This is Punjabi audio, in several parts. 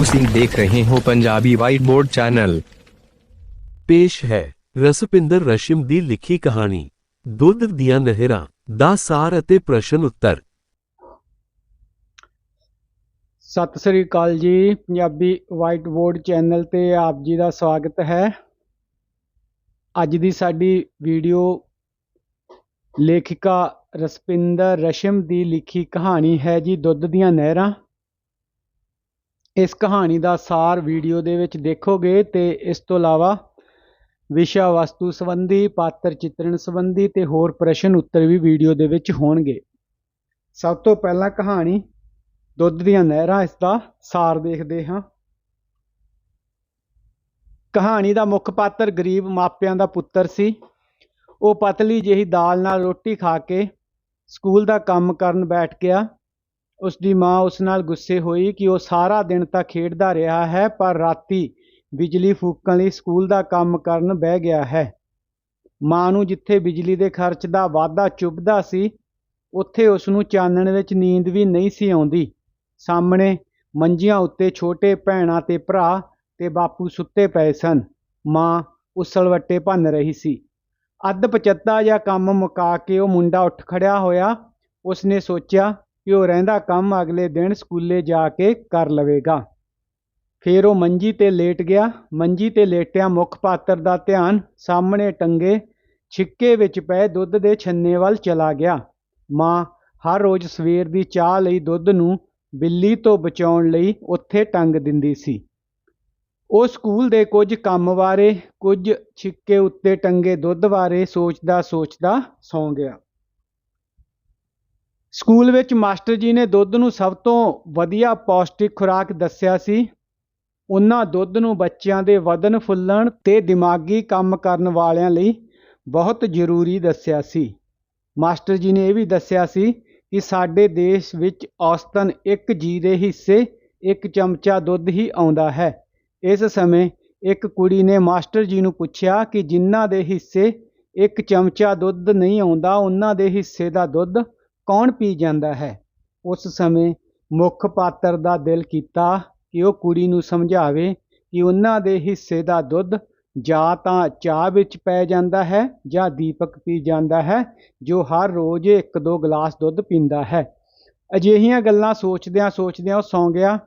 ਤੁਸੀਂ ਦੇਖ ਰਹੇ ਹੋ ਪੰਜਾਬੀ ਵਾਈਟ ਬੋਰਡ ਚੈਨਲ ਪੇਸ਼ ਹੈ ਰਸਪਿੰਦਰ ਰਸ਼ਮ ਦੀ ਲਿਖੀ ਕਹਾਣੀ ਦੁੱਧ ਦੀਆਂ ਨਹਿਰਾਂ ਦਾ ਸਾਰ ਅਤੇ ਪ੍ਰਸ਼ਨ ਉੱਤਰ। ਸਤਿ ਸ੍ਰੀ ਅਕਾਲ ਜੀ ਪੰਜਾਬੀ ਵਾਈਟ ਬੋਰਡ ਚੈਨਲ ਤੇ ਆਪ ਜੀ ਦਾ ਸਵਾਗਤ ਹੈ। ਅੱਜ ਦੀ ਸਾਡੀ ਵੀਡੀਓ ਲੇਖਿਕਾ ਰਸਪਿੰਦਰ ਰਸ਼ਮ ਦੀ ਲਿਖੀ ਕਹਾਣੀ ਹੈ ਜੀ ਦੁੱਧ ਦੀਆਂ ਨਹਿਰਾਂ। ਇਸ ਕਹਾਣੀ ਦਾ ਸਾਰ ਵੀਡੀਓ ਦੇ ਵਿੱਚ ਦੇਖੋਗੇ ਤੇ ਇਸ ਤੋਂ ਇਲਾਵਾ ਵਿਸ਼ਾ ਵਸਤੂ ਸੰਬੰਧੀ, ਪਾਤਰ ਚਿੱਤਰਣ ਸੰਬੰਧੀ ਤੇ ਹੋਰ ਪ੍ਰਸ਼ਨ ਉੱਤਰ ਵੀ ਵੀਡੀਓ ਦੇ ਵਿੱਚ ਹੋਣਗੇ। ਸਭ ਤੋਂ ਪਹਿਲਾਂ ਕਹਾਣੀ, ਦੁੱਧ ਦੀਆਂ ਨਹਿਰਾਂ, ਇਸ ਦਾ ਸਾਰ ਦੇਖਦੇ ਹਾਂ। ਕਹਾਣੀ ਦਾ ਮੁੱਖ ਪਾਤਰ ਗਰੀਬ ਮਾਪਿਆਂ ਦਾ ਪੁੱਤਰ ਸੀ। ਉਹ ਪਤਲੀ ਜਿਹੀ ਦਾਲ ਨਾਲ ਰੋਟੀ ਖਾ ਕੇ ਸਕੂਲ ਦਾ ਕੰਮ ਕਰਨ ਬੈਠ ਗਿਆ। ਉਸ ਦੀ ਮਾਂ ਉਸ ਨਾਲ ਗੁੱਸੇ ਹੋਈ ਕਿ ਉਹ ਸਾਰਾ ਦਿਨ ਤਾਂ ਖੇਡਦਾ ਰਿਹਾ ਹੈ, ਪਰ ਰਾਤੀ ਬਿਜਲੀ ਫੂਕਣ ਲਈ ਸਕੂਲ ਦਾ ਕੰਮ ਕਰਨ ਬਹਿ ਗਿਆ ਹੈ। ਮਾਂ ਨੂੰ ਜਿੱਥੇ ਬਿਜਲੀ ਦੇ ਖਰਚ ਦਾ ਵਾਧਾ ਚੁੱਭਦਾ ਸੀ, ਉੱਥੇ ਉਸ ਨੂੰ ਚਾਨਣ ਵਿੱਚ ਨੀਂਦ ਵੀ ਨਹੀਂ ਸੀ ਆਉਂਦੀ। ਸਾਹਮਣੇ ਮੰਜੀਆਂ ਉੱਤੇ ਛੋਟੇ ਭੈਣਾਂ ਤੇ ਭਰਾ ਤੇ ਬਾਪੂ ਸੁੱਤੇ ਪਏ ਸਨ। ਮਾਂ ਉਸਲਵੱਟੇ ਭੰਨ ਰਹੀ ਸੀ। ਅੱਧ ਪਚੱਤਾ ਜਾਂ ਕੰਮ ਮੁਕਾ ਕੇ ਉਹ ਮੁੰਡਾ ਉੱਠ ਖੜਿਆ ਹੋਇਆ, ਉਸਨੇ ਸੋਚਿਆ ਕਿ ਉਹ ਰਹਿੰਦਾ ਕੰਮ ਅਗਲੇ ਦਿਨ ਸਕੂਲੇ ਜਾ ਕੇ ਕਰ ਲਵੇਗਾ। ਫਿਰ ਉਹ ਮੰਜੀ ਤੇ ਲੇਟ ਗਿਆ। ਮੰਜੀ ਤੇ ਲੇਟਿਆ ਮੁੱਖ ਪਾਤਰ ਦਾ ਧਿਆਨ ਸਾਹਮਣੇ ਟੰਗੇ ਛਿੱਕੇ ਵਿੱਚ ਪਏ ਦੁੱਧ ਦੇ ਛੰਨੇ ਵੱਲ ਚਲਾ ਗਿਆ। ਮਾਂ ਹਰ ਰੋਜ਼ ਸਵੇਰ ਦੀ ਚਾਹ ਲਈ ਦੁੱਧ ਨੂੰ ਬਿੱਲੀ ਤੋਂ ਬਚਾਉਣ ਲਈ ਉੱਥੇ ਟੰਗ ਦਿੰਦੀ ਸੀ। ਉਹ ਸਕੂਲ ਦੇ ਕੁਝ ਕੰਮ ਬਾਰੇ, ਕੁਝ ਛਿੱਕੇ ਉੱਤੇ ਟੰਗੇ ਦੁੱਧ ਬਾਰੇ ਸੋਚਦਾ ਸੋਚਦਾ ਸੌਂ ਗਿਆ। ਸਕੂਲ ਵਿੱਚ ਮਾਸਟਰ ਜੀ ਨੇ ਦੁੱਧ ਨੂੰ ਸਭ ਤੋਂ ਵਧੀਆ ਪੌਸ਼ਟਿਕ ਖੁਰਾਕ ਦੱਸਿਆ ਸੀ। ਉਹਨਾਂ ਦੁੱਧ ਨੂੰ ਬੱਚਿਆਂ ਦੇ ਵਧਣ, ਫੁੱਲਣ ਤੇ ਦਿਮਾਗੀ ਕੰਮ ਕਰਨ ਵਾਲਿਆਂ ਲਈ ਬਹੁਤ ਜ਼ਰੂਰੀ ਦੱਸਿਆ ਸੀ। ਮਾਸਟਰ ਜੀ ਨੇ ਇਹ ਵੀ ਦੱਸਿਆ ਸੀ ਕਿ ਸਾਡੇ ਦੇਸ਼ ਵਿੱਚ ਔਸਤਨ ਇੱਕ ਜੀ ਦੇ ਹਿੱਸੇ, ਇੱਕ ਚਮਚਾ ਦੁੱਧ ਹੀ ਆਉਂਦਾ ਹੈ। ਇਸ ਸਮੇਂ ਇੱਕ ਕੁੜੀ ਨੇ ਮਾਸਟਰ ਜੀ ਨੂੰ ਪੁੱਛਿਆ ਕਿ ਜਿਨ੍ਹਾਂ ਦੇ ਹਿੱਸੇ ਇੱਕ ਚਮਚਾ ਦੁੱਧ ਨਹੀਂ ਆਉਂਦਾ, ਉਹਨਾਂ ਦੇ ਹਿੱਸੇ ਦਾ ਦੁੱਧ ਕੌਣ ਪੀ ਜਾਂਦਾ ਹੈ? ਉਸ ਸਮੇਂ ਮੁੱਖ ਪਾਤਰ ਦਾ ਦਿਲ ਕੀਤਾ ਕਿ ਉਹ ਕੁੜੀ ਨੂੰ ਸਮਝਾਵੇ ਕਿ ਉਹਨਾਂ ਦੇ ਹਿੱਸੇ ਦਾ ਦੁੱਧ ਜਾਂ ਤਾਂ ਚਾਹ ਵਿੱਚ ਪੈ ਜਾਂਦਾ ਹੈ ਜਾਂ ਦੀਪਕ ਪੀ ਜਾਂਦਾ ਹੈ, ਜੋ ਹਰ ਰੋਜ਼ ਇੱਕ ਦੋ ਗਲਾਸ ਦੁੱਧ ਪੀਂਦਾ ਹੈ। ਅਜਿਹੀਆਂ ਗੱਲਾਂ ਸੋਚਦਿਆਂ ਸੋਚਦਿਆਂ ਉਹ ਸੌਂ ਗਿਆ।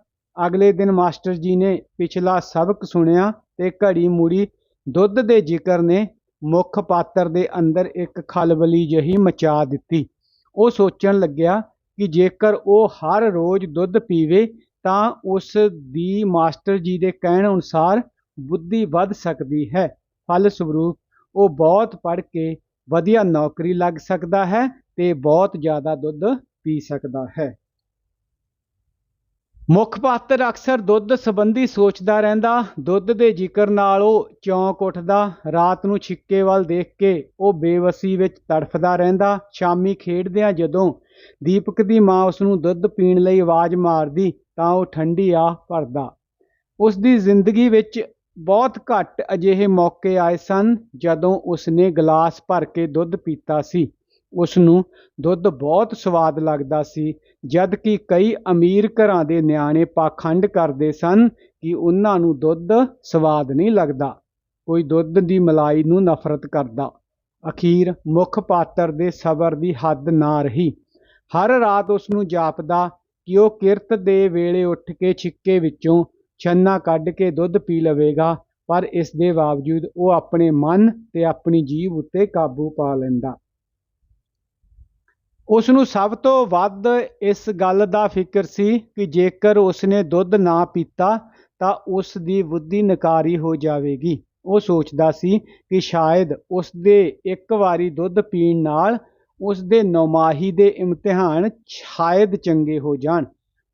ਅਗਲੇ ਦਿਨ ਮਾਸਟਰ ਜੀ ਨੇ ਪਿਛਲਾ ਸਬਕ ਸੁਣਿਆ ਤੇ ਘੜੀ ਮੁੜੀ ਦੁੱਧ ਦੇ ਜ਼ਿਕਰ ਨੇ ਮੁੱਖ ਪਾਤਰ ਦੇ ਅੰਦਰ ਇੱਕ ਖਲਬਲੀ ਜਹੀ ਮਚਾ ਦਿੱਤੀ। ਉਹ ਸੋਚਣ ਲੱਗਿਆ ਕਿ ਜੇਕਰ ਉਹ ਹਰ ਰੋਜ਼ ਦੁੱਧ ਪੀਵੇ ਤਾਂ ਉਸ ਦੀ ਮਾਸਟਰ ਜੀ ਦੇ ਕਹਿਣ ਅਨੁਸਾਰ ਬੁੱਧੀ ਵੱਧ ਸਕਦੀ ਹੈ। ਫਲਸਵਰੂਪ ਉਹ ਬਹੁਤ ਪੜ੍ਹ ਕੇ ਵਧੀਆ ਨੌਕਰੀ ਲੱਗ ਸਕਦਾ ਹੈ ਤੇ ਬਹੁਤ ਜ਼ਿਆਦਾ ਦੁੱਧ ਪੀ ਸਕਦਾ ਹੈ। ਮੁੱਖ ਪਾਤਰ ਅਕਸਰ ਦੁੱਧ ਸੰਬੰਧੀ ਸੋਚਦਾ ਰਹਿੰਦਾ, ਦੁੱਧ ਦੇ ਜ਼ਿਕਰ ਨਾਲ ਉਹ ਚੌਂਕ ਉੱਠਦਾ, ਰਾਤ ਨੂੰ ਛਿੱਕੇ ਵੱਲ ਦੇਖ ਕੇ ਉਹ ਬੇਵਸੀ ਵਿੱਚ ਤੜਫਦਾ ਰਹਿੰਦਾ। ਸ਼ਾਮੀ ਖੇਡਦਿਆਂ ਜਦੋਂ ਦੀਪਕ ਦੀ ਮਾਂ ਉਸ ਨੂੰ ਦੁੱਧ ਪੀਣ ਲਈ ਆਵਾਜ਼ ਮਾਰਦੀ, ਤਾਂ ਉਹ ਠੰਡੀ ਆ ਭਰਦਾ। ਉਸ ਦੀ ਜ਼ਿੰਦਗੀ ਵਿੱਚ ਬਹੁਤ ਘੱਟ ਅਜਿਹੇ ਮੌਕੇ ਆਏ ਸਨ ਜਦੋਂ ਉਸਨੇ ਗਲਾਸ ਭਰ ਕੇ ਦੁੱਧ ਪੀਤਾ ਸੀ। ਉਸ ਨੂੰ ਦੁੱਧ ਬਹੁਤ ਸਵਾਦ ਲੱਗਦਾ ਸੀ ਜਦ ਕਿ ਕਈ ਅਮੀਰ ਘਰਾਂ ਦੇ ਨਿਆਣੇ ਪਾਖੰਡ ਕਰਦੇ ਸਨ ਕਿ ਉਹਨਾਂ ਨੂੰ ਦੁੱਧ ਸਵਾਦ ਨਹੀਂ ਲੱਗਦਾ। ਕੋਈ ਦੁੱਧ ਦੀ ਮਲਾਈ ਨੂੰ ਨਫ਼ਰਤ ਕਰਦਾ। ਅਖੀਰ ਮੁੱਖ ਪਾਤਰ ਦੇ ਸਬਰ ਦੀ ਹੱਦ ਨਾ ਰਹੀ। ਹਰ ਰਾਤ ਉਸ ਨੂੰ ਜਾਪਦਾ ਕਿ ਉਹ ਕਿਰਤ ਦੇ ਵੇਲੇ ਉੱਠ ਕੇ ਛਿੱਕੇ ਵਿੱਚੋਂ ਛੰਨਾ ਕੱਢ ਕੇ ਦੁੱਧ ਪੀ ਲਵੇਗਾ, ਪਰ ਇਸ ਦੇ ਬਾਵਜੂਦ ਉਹ ਆਪਣੇ ਮਨ ਤੇ ਆਪਣੀ ਜੀਭ ਉੱਤੇ ਕਾਬੂ ਪਾ ਲੈਂਦਾ। ਉਸ ਨੂੰ ਸਭ ਤੋਂ ਵੱਧ ਇਸ ਗੱਲ ਦਾ ਫਿਕਰ ਸੀ ਕਿ ਜੇਕਰ ਉਸਨੇ ਦੁੱਧ ਨਾ ਪੀਤਾ ਤਾਂ ਉਸ ਦੀ ਬੁੱਧੀ ਨਕਾਰੀ ਹੋ ਜਾਵੇਗੀ। ਉਹ ਸੋਚਦਾ ਸੀ ਕਿ ਸ਼ਾਇਦ ਉਸ ਦੇ ਇੱਕ ਵਾਰੀ ਦੁੱਧ ਪੀਣ ਨਾਲ ਉਸ ਦੇ ਨੌਮਾਹੀ ਦੇ ਇਮਤਿਹਾਨ ਸ਼ਾਇਦ ਚੰਗੇ ਹੋ ਜਾਣ।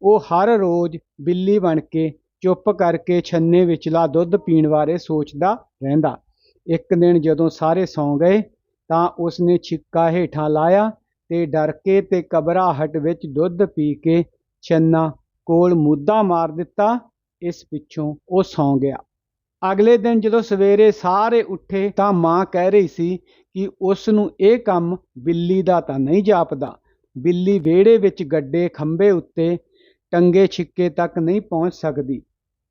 ਉਹ ਹਰ ਰੋਜ਼ ਬਿੱਲੀ ਬਣ ਕੇ ਚੁੱਪ ਕਰਕੇ ਛੰਨੇ ਵਿਚਲਾ ਦੁੱਧ ਪੀਣ ਬਾਰੇ ਸੋਚਦਾ ਰਹਿੰਦਾ। ਇੱਕ ਦਿਨ ਜਦੋਂ ਸਾਰੇ ਸੌਂ ਗਏ ਤਾਂ ਉਸਨੇ ਛਿੱਕਾ ਹੇਠਾਂ ਲਾਇਆ ਤੇ ਡਰ ਕੇ ਤੇ ਘਬਰਾਹਟ ਵਿੱਚ ਦੁੱਧ ਪੀ ਕੇ ਛੰਨਾ ਕੋਲ ਮੁੱਦਾ ਮਾਰ ਦਿੱਤਾ, ਇਸ ਪਿੱਛੋਂ ਉਹ ਸੌਂ ਗਿਆ। ਅਗਲੇ ਦਿਨ ਜਦੋਂ ਸਵੇਰੇ ਸਾਰੇ ਉੱਠੇ ਤਾਂ ਮਾਂ ਕਹਿ ਰਹੀ ਸੀ ਕਿ ਉਸ ਨੂੰ ਇਹ ਕੰਮ ਬਿੱਲੀ ਦਾ ਤਾਂ ਨਹੀਂ ਜਾਪਦਾ। ਬਿੱਲੀ ਵਿਹੜੇ ਵਿੱਚ ਗੱਡੇ ਖੰਭੇ ਉੱਤੇ ਟੰਗੇ ਛਿੱਕੇ ਤੱਕ ਨਹੀਂ ਪਹੁੰਚ ਸਕਦੀ।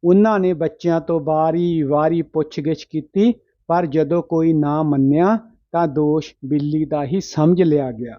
ਉਹਨਾਂ ਨੇ ਬੱਚਿਆਂ ਤੋਂ ਵਾਰੀ-ਵਾਰੀ ਪੁੱਛਗਿੱਛ ਕੀਤੀ, ਪਰ ਜਦੋਂ ਕੋਈ ਨਾ ਮੰਨਿਆ ਤਾਂ ਦੋਸ਼ ਬਿੱਲੀ ਦਾ ਹੀ ਸਮਝ ਲਿਆ ਗਿਆ।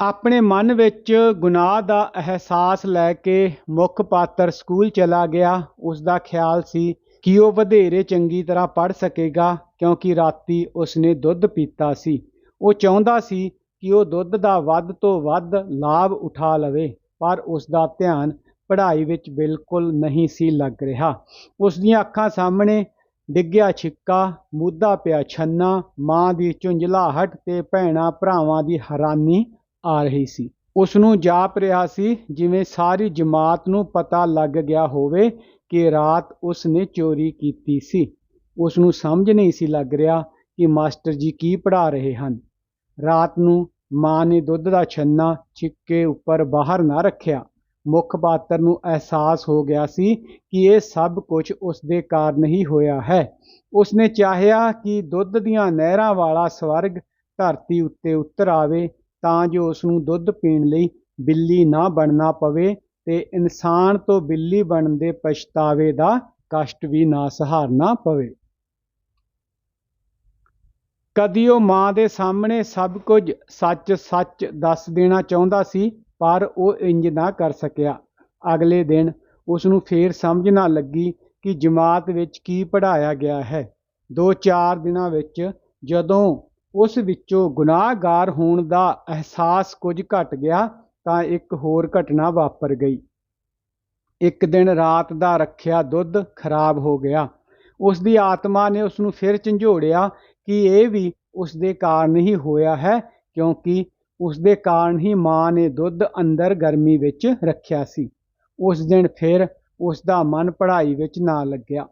ਆਪਣੇ ਮਨ ਵਿੱਚ ਗੁਨਾਹ ਦਾ ਅਹਿਸਾਸ ਲੈ ਕੇ ਮੁੱਖ ਪਾਤਰ ਸਕੂਲ ਚਲਾ ਗਿਆ। ਉਸ ਦਾ ਖਿਆਲ ਸੀ ਕਿ ਉਹ ਵਧੇਰੇ ਚੰਗੀ ਤਰ੍ਹਾਂ ਪੜ੍ਹ ਸਕੇਗਾ, ਕਿਉਂਕਿ ਰਾਤੀ ਉਸਨੇ ਦੁੱਧ ਪੀਤਾ ਸੀ। ਉਹ ਚਾਹੁੰਦਾ ਸੀ ਕਿ ਉਹ ਦੁੱਧ ਦਾ ਵੱਧ ਤੋਂ ਵੱਧ ਲਾਭ ਉਠਾ ਲਵੇ, ਪਰ ਉਸ ਦਾ ਧਿਆਨ ਪੜ੍ਹਾਈ ਵਿੱਚ ਬਿਲਕੁਲ ਨਹੀਂ ਸੀ ਲੱਗ ਰਿਹਾ। ਉਸ ਦੀਆਂ ਅੱਖਾਂ ਸਾਹਮਣੇ ਡਿੱਗਿਆ ਛਿੱਕਾ ਮੁੱਦਾ ਪਿਆ ਛੰਨਾ, ਮਾਂ ਦੀ ਝੁੰਝਲਾਹਟ ਤੇ ਭੈਣਾਂ ਭਰਾਵਾਂ ਦੀ ਹੈਰਾਨੀ ਆ ਰਹੀ ਸੀ। ਉਸ ਨੂੰ ਜਾਪ ਰਿਹਾ ਸੀ, ਜਿਵੇਂ ਸਾਰੀ ਜਮਾਤ ਨੂੰ ਪਤਾ ਲੱਗ ਗਿਆ ਹੋਵੇ ਕਿ ਰਾਤ ਉਸ ਨੇ ਚੋਰੀ ਕੀਤੀ ਸੀ। ਉਸ ਨੂੰ ਸਮਝ ਨਹੀਂ ਸੀ ਲੱਗ ਰਿਹਾ ਕਿ ਮਾਸਟਰ ਜੀ ਕੀ ਪੜ੍ਹਾ ਰਹੇ ਹਨ। ਰਾਤ ਨੂੰ ਮਾਂ ਨੇ ਦੁੱਧ ਦਾ ਛੰਨਾ ਛਿੱਕੇ ਉੱਪਰ ਬਾਹਰ ਨਾ ਰੱਖਿਆ। ਮੁੱਖ ਪਾਤਰ ਨੂੰ ਅਹਿਸਾਸ ਹੋ ਗਿਆ ਸੀ ਕਿ ਇਹ ਸਭ ਕੁਝ ਉਸ ਦੇ ਕਾਰਨ ਹੀ ਹੋਇਆ ਹੈ। ਉਸ ਨੇ ਚਾਹਿਆ ਕਿ ਦੁੱਧ ਦੀਆਂ ਨਹਿਰਾਂ ਵਾਲਾ ਸਵਰਗ ਧਰਤੀ ਉੱਤੇ ਉਤਰ ਆਵੇ ਤਾਂ ਜੋ ਉਸ ਨੂੰ ਦੁੱਧ ਪੀਣ ਲਈ ਬਿੱਲੀ ਨਾ ਬਣਨਾ ਪਵੇ ਤੇ ਇਨਸਾਨ ਤੋਂ ਬਿੱਲੀ ਬਣਨ ਦੇ ਪਛਤਾਵੇ ਦਾ ਕਸ਼ਟ ਵੀ ਨਾ ਸਹਾਰਨਾ ਪਵੇ। ਕਦੀ ਉਹ ਮਾਂ ਦੇ ਸਾਹਮਣੇ ਸਭ ਕੁਝ ਸੱਚ-ਸੱਚ ਦੱਸ ਦੇਣਾ ਚਾਹੁੰਦਾ ਸੀ, ਪਰ ਉਹ ਇੰਜ ਨਾ ਕਰ ਸਕਿਆ। ਅਗਲੇ ਦਿਨ ਉਸ ਨੂੰ ਫੇਰ ਸਮਝ ਨਾ ਲੱਗੀ ਕਿ ਜਮਾਤ ਵਿੱਚ ਕੀ ਪੜ੍ਹਾਇਆ ਗਿਆ ਹੈ। ਦੋ ਚਾਰ ਦਿਨਾਂ ਵਿੱਚ ਜਦੋਂ ਉਸ ਵਿੱਚੋਂ ਗੁਨਾਹਗਾਰ ਹੋਣ ਦਾ ਅਹਿਸਾਸ ਕੁਝ ਘਟ ਗਿਆ ਤਾਂ ਇੱਕ ਹੋਰ ਘਟਨਾ ਵਾਪਰ ਗਈ। ਇੱਕ ਦਿਨ ਰਾਤ ਦਾ ਰੱਖਿਆ ਦੁੱਧ ਖਰਾਬ ਹੋ ਗਿਆ। ਉਸ ਦੀ ਆਤਮਾ ਨੇ ਉਸ ਨੂੰ ਫਿਰ ਝੰਜੋੜਿਆ ਕਿ ਇਹ ਵੀ ਉਸ ਦੇ ਕਾਰਨ ਹੀ ਹੋਇਆ ਹੈ, ਕਿਉਂਕਿ ਉਸ ਦੇ ਕਾਰਨ ਹੀ ਮਾਂ ਨੇ ਦੁੱਧ ਅੰਦਰ ਗਰਮੀ ਵਿੱਚ ਰੱਖਿਆ ਸੀ। ਉਸ ਦਿਨ ਫਿਰ ਉਸ ਦਾ ਮਨ ਪੜ੍ਹਾਈ ਵਿੱਚ ਨਾ ਲੱਗਿਆ।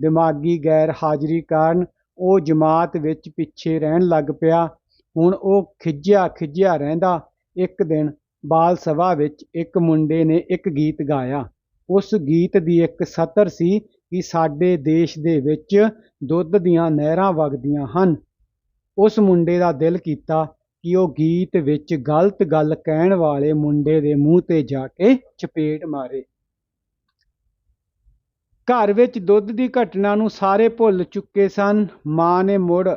ਦਿਮਾਗੀ ਗੈਰ ਹਾਜ਼ਰੀ ਕਾਰਨ ਉਹ ਜਮਾਤ ਵਿੱਚ ਪਿੱਛੇ ਰਹਿਣ ਲੱਗ ਪਿਆ। ਹੁਣ ਉਹ ਖਿੱਝਿਆ ਖਿੱਝਿਆ ਰਹਿੰਦਾ। ਇੱਕ ਦਿਨ ਬਾਲ ਸਭਾ ਵਿੱਚ ਇੱਕ ਮੁੰਡੇ ਨੇ ਇੱਕ ਗੀਤ ਗਾਇਆ। ਉਸ ਗੀਤ ਦੀ ਇੱਕ ਸਤਰ ਸੀ ਕਿ ਸਾਡੇ ਦੇਸ਼ ਦੇ ਵਿੱਚ ਦੁੱਧ ਦੀਆਂ ਨਹਿਰਾਂ ਵਗਦੀਆਂ ਹਨ। ਉਸ ਮੁੰਡੇ ਦਾ ਦਿਲ ਕੀਤਾ ਕਿ ਉਹ ਗੀਤ ਵਿੱਚ ਗਲਤ ਗੱਲ ਕਹਿਣ ਵਾਲੇ ਮੁੰਡੇ ਦੇ ਮੂੰਹ ਤੇ ਜਾ ਕੇ ਚਪੇੜ ਮਾਰੇ। ਘਰ ਵਿੱਚ ਦੁੱਧ ਦੀ ਘਟਨਾ ਨੂੰ ਸਾਰੇ ਭੁੱਲ ਚੁੱਕੇ ਸਨ। ਮਾਂ ਨੇ ਮੁੜ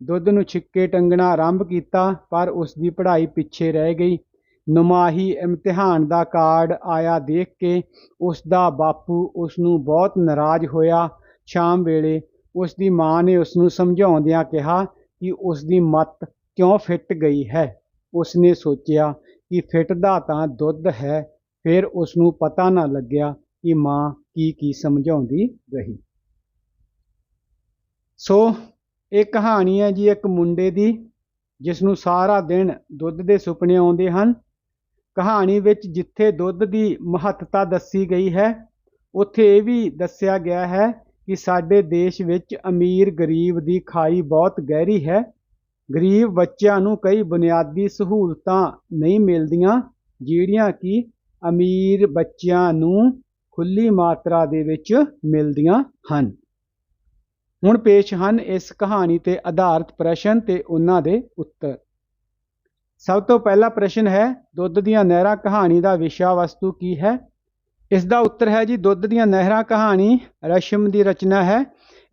ਦੁੱਧ ਨੂੰ ਛਿੱਕੇ ਟੰਗਣਾ ਆਰੰਭ ਕੀਤਾ, ਪਰ ਉਸ ਦੀ ਪੜ੍ਹਾਈ ਪਿੱਛੇ ਰਹਿ ਗਈ। ਨਮਾਹੀ ਇਮਤਿਹਾਨ ਦਾ ਕਾਰਡ ਆਇਆ ਦੇਖ ਕੇ ਉਸ ਦਾ ਬਾਪੂ ਉਸ ਨੂੰ ਬਹੁਤ ਨਾਰਾਜ਼ ਹੋਇਆ। ਸ਼ਾਮ ਵੇਲੇ ਉਸ ਦੀ ਮਾਂ ਨੇ ਉਸ ਨੂੰ ਸਮਝਾਉਂਦਿਆਂ ਕਿਹਾ ਕਿ ਉਸ ਦੀ ਮੱਤ ਕਿਉਂ ਫਿੱਟ ਗਈ ਹੈ? ਉਸ ਨੇ ਸੋਚਿਆ ਕਿ ਫਿੱਟਦਾ ਤਾਂ ਦੁੱਧ ਹੈ, ਫਿਰ ਉਸ ਨੂੰ ਪਤਾ ਨਾ ਲੱਗਿਆ ਕਿ ਮਾਂ ਕੀ ਕੀ ਸਮਝਾਉਂਦੀ ਰਹੀ। ਸੋ ਇਹ ਕਹਾਣੀ ਹੈ ਜੀ ਇੱਕ ਮੁੰਡੇ ਦੀ ਜਿਸ ਨੂੰ ਸਾਰਾ ਦਿਨ ਦੁੱਧ ਦੇ ਸੁਪਨੇ ਆਉਂਦੇ ਹਨ। ਕਹਾਣੀ ਵਿੱਚ ਜਿੱਥੇ ਦੁੱਧ ਦੀ ਮਹੱਤਤਾ ਦੱਸੀ ਗਈ ਹੈ, ਉੱਥੇ ਇਹ ਵੀ ਦੱਸਿਆ ਗਿਆ ਹੈ ਕਿ ਸਾਡੇ ਦੇਸ਼ ਵਿੱਚ ਅਮੀਰ ਗਰੀਬ ਦੀ ਖਾਈ ਬਹੁਤ ਗਹਿਰੀ ਹੈ। ਗਰੀਬ ਬੱਚਿਆਂ ਨੂੰ ਕਈ ਬੁਨਿਆਦੀ ਸਹੂਲਤਾਂ ਨਹੀਂ ਮਿਲਦੀਆਂ, ਜਿਹੜੀਆਂ ਕਿ ਅਮੀਰ ਬੱਚਿਆਂ ਨੂੰ ਖੁੱਲੀ ਮਾਤਰਾ ਦੇ ਵਿੱਚ ਮਿਲਦੀਆਂ ਹਨ। ਹੁਣ ਪੇਸ਼ ਹਨ ਇਸ ਕਹਾਣੀ ਤੇ ਆਧਾਰਿਤ ਪ੍ਰਸ਼ਨ ਤੇ ਉਹਨਾਂ ਦੇ ਉੱਤਰ। ਸਭ ਤੋਂ ਪਹਿਲਾ ਪ੍ਰਸ਼ਨ ਹੈ, ਦੁੱਧ ਦੀਆਂ ਨਹਿਰਾਂ ਕਹਾਣੀ ਦਾ ਵਿਸ਼ਾ ਵਸਤੂ ਕੀ ਹੈ? ਇਸ ਦਾ ਉੱਤਰ ਹੈ ਜੀ, ਦੁੱਧ ਦੀਆਂ ਨਹਿਰਾਂ ਕਹਾਣੀ ਰਸ਼ਮ ਦੀ ਰਚਨਾ ਹੈ।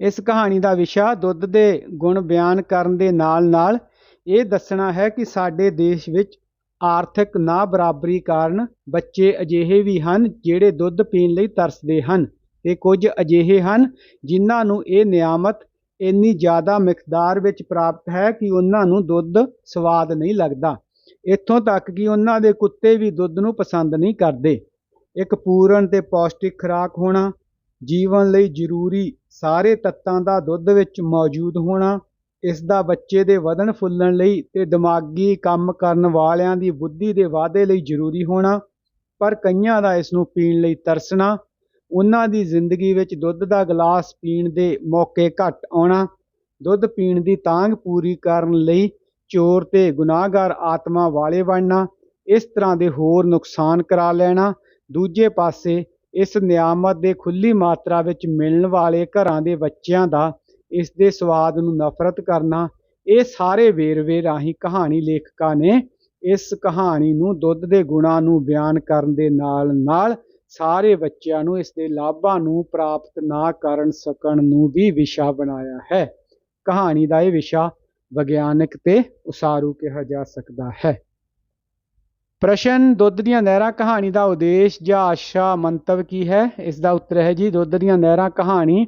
ਇਸ ਕਹਾਣੀ ਦਾ ਵਿਸ਼ਾ ਦੁੱਧ ਦੇ ਗੁਣ ਬਿਆਨ ਕਰਨ ਦੇ ਨਾਲ-ਨਾਲ ਇਹ ਦੱਸਣਾ ਹੈ ਕਿ ਸਾਡੇ ਦੇਸ਼ ਵਿੱਚ ਆਰਥਿਕ ਨਾ ਬਰਾਬਰੀ ਕਾਰਨ ਬੱਚੇ ਅਜਿਹੇ ਵੀ ਹਨ ਜਿਹੜੇ ਦੁੱਧ ਪੀਣ ਲਈ ਤਰਸਦੇ ਹਨ। ਅਤੇ ਕੁਝ ਅਜਿਹੇ ਹਨ ਜਿਨ੍ਹਾਂ ਨੂੰ ਇਹ ਨਿਆਮਤ ਇੰਨੀ ਜ਼ਿਆਦਾ ਮਿਕਦਾਰ ਵਿੱਚ ਪ੍ਰਾਪਤ ਹੈ ਕਿ ਉਹਨਾਂ ਨੂੰ ਦੁੱਧ ਸਵਾਦ ਨਹੀਂ ਲੱਗਦਾ। ਇੱਥੋਂ ਤੱਕ ਕਿ ਉਹਨਾਂ ਦੇ ਕੁੱਤੇ ਵੀ ਦੁੱਧ ਨੂੰ ਪਸੰਦ ਨਹੀਂ ਕਰਦੇ। ਇੱਕ ਪੂਰਨ ਤੇ ਪੌਸ਼ਟਿਕ ਖੁਰਾਕ ਹੋਣਾ, ਜੀਵਨ ਲਈ ਜ਼ਰੂਰੀ ਸਾਰੇ ਤੱਤਾਂ ਦਾ ਦੁੱਧ ਵਿੱਚ ਮੌਜੂਦ ਹੋਣਾ ਇਸ ਦਾ ਬੱਚੇ ਦੇ ਵਧਣ ਫੁੱਲਣ ਲਈ ਤੇ ਦਿਮਾਗੀ ਕੰਮ ਕਰਨ ਵਾਲਿਆਂ ਦੀ ਬੁੱਧੀ ਦੇ ਵਾਧੇ ਲਈ ਜ਼ਰੂਰੀ ਹੋਣਾ, ਪਰ ਕਈਆਂ ਦਾ ਇਸ ਨੂੰ ਪੀਣ ਲਈ ਤਰਸਣਾ, ਉਹਨਾਂ ਦੀ ਜ਼ਿੰਦਗੀ ਵਿੱਚ ਦੁੱਧ ਦਾ ਗਲਾਸ ਪੀਣ ਦੇ ਮੌਕੇ ਘੱਟ ਆਉਣਾ, ਦੁੱਧ ਪੀਣ ਦੀ ਤਾਂਗ ਪੂਰੀ ਕਰਨ ਲਈ ਚੋਰ ਤੇ ਗੁਨਾਹਗਾਰ ਆਤਮਾ ਵਾਲੇ ਬਣਨਾ, ਇਸ ਤਰ੍ਹਾਂ ਦੇ ਹੋਰ ਨੁਕਸਾਨ ਕਰਾ ਲੈਣਾ, ਦੂਜੇ ਪਾਸੇ ਇਸ ਨਿਆਮਤ ਦੇ ਖੁੱਲੀ ਮਾਤਰਾ ਵਿੱਚ ਮਿਲਣ ਵਾਲੇ ਘਰਾਂ ਦੇ ਬੱਚਿਆਂ ਦਾ ਇਸ ਦੇ ਸਵਾਦ ਨੂੰ ਨਫ਼ਰਤ ਕਰਨਾ, ਇਹ ਸਾਰੇ ਵੇਰਵੇ ਰਾਹੀਂ ਕਹਾਣੀ ਲੇਖਕਾਂ ਨੇ ਇਸ ਕਹਾਣੀ ਨੂੰ ਦੁੱਧ ਦੇ ਗੁਣਾਂ ਨੂੰ ਬਿਆਨ ਕਰਨ ਦੇ ਨਾਲ ਨਾਲ ਸਾਰੇ ਬੱਚਿਆਂ ਨੂੰ ਇਸ ਦੇ ਲਾਭਾਂ ਨੂੰ ਪ੍ਰਾਪਤ ਨਾ ਕਰਨ ਸਕਣ ਨੂੰ ਵੀ ਵਿਸ਼ਾ ਬਣਾਇਆ ਹੈ। ਕਹਾਣੀ ਦਾ ਇਹ ਵਿਸ਼ਾ ਵਿਗਿਆਨਕ ਤੇ ਉਸਾਰੂ ਕਿਹਾ ਜਾ ਸਕਦਾ ਹੈ। ਪ੍ਰਸ਼ਨ, ਦੁੱਧ ਦੀਆਂ ਨਹਿਰਾਂ ਕਹਾਣੀ ਦਾ ਉਦੇਸ਼ ਜਾਂ ਆਸ਼ਾ ਮੰਤਵ ਕੀ ਹੈ? ਇਸ ਦਾ ਉੱਤਰ ਹੈ ਜੀ, ਦੁੱਧ ਦੀਆਂ ਨਹਿਰਾਂ ਕਹਾਣੀ